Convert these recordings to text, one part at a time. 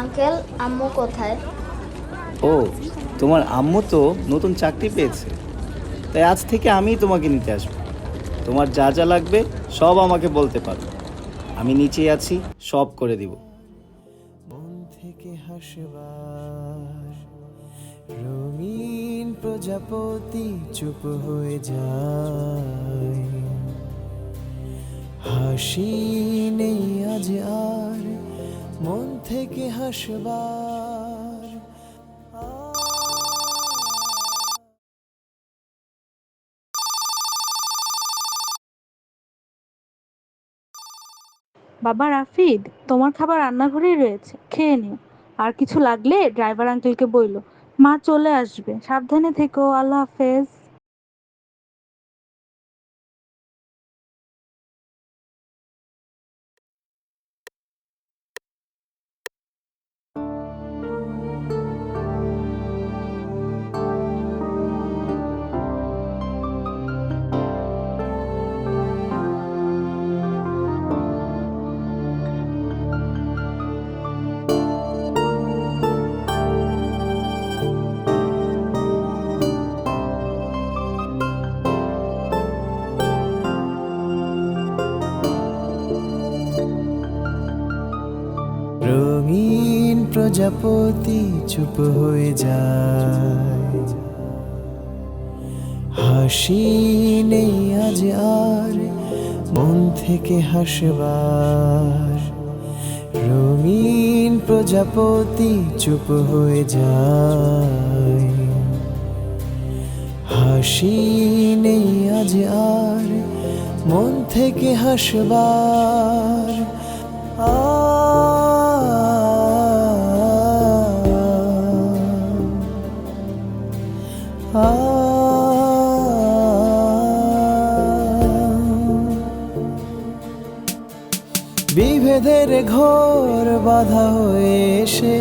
Uncle আম্মু কোথায়? ও তোমার আম্মু তো নতুন চাকরি পেয়েছে। তাই আজ থেকে আমিই তোমাকে নিতে আসব। তোমার যা যা লাগবে সব আমাকে বলতে পারো। আমি নিচে আছি সব করে দিব। মন থেকে হাসবার রঙিন প্রজাপতি চুপ হয়ে যায়। হাসি হাসবার বাবা রাফিদ, তোমার খাবার রান্নাঘরেই রয়েছে, খেয়ে নিও। আর কিছু লাগলে ড্রাইভার আঙ্কেলকে বইলো, মা চলে আসবে, সাবধানে থেকো, আল্লাহ হাফেজ। প্রজাপতি চুপ হয়ে যায়। হাসি নেই আজ আর, মন থেকে হাসবার। রঙিন প্রজাপতি চুপ হয়ে যায়। হাসি নেই আজ আর, মন থেকে হাসবার। আ বিভেদের ঘোর বাধা হয়ে এসে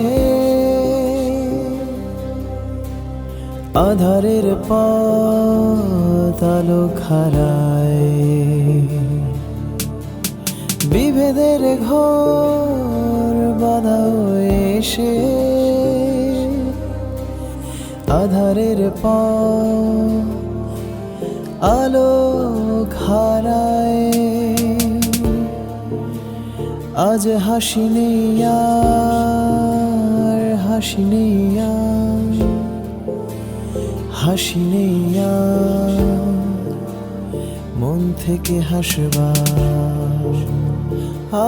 আধারের পথ আলো খারায় বিভেদের ঘোর বাধা হয়ে এসে আধারের পথ আলো খারায় আজ হাসি নেই আর হাসি নেই হাসি নেই মন থেকে হাসবার আ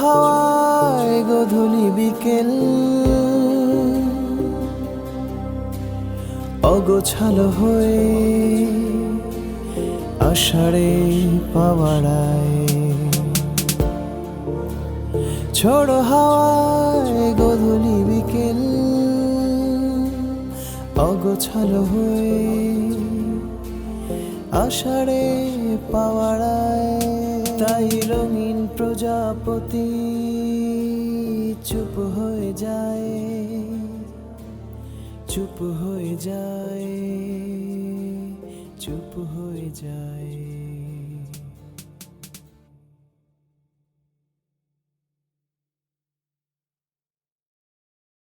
হাওয়ায় গধূলি বিকেল। অগোছালো হয়ে আষাঢ়ে পাওয়াড়ায়। ছোড়ো হাওয়ায় গধূলি বিকেল। অগোছালো হয়ে আষাঢ়ে পাওয়াড়ায়। তাই রঙিন প্রজাপতি চুপ হয়ে যায় চুপ হয়ে যায় চুপ হয়ে যায়।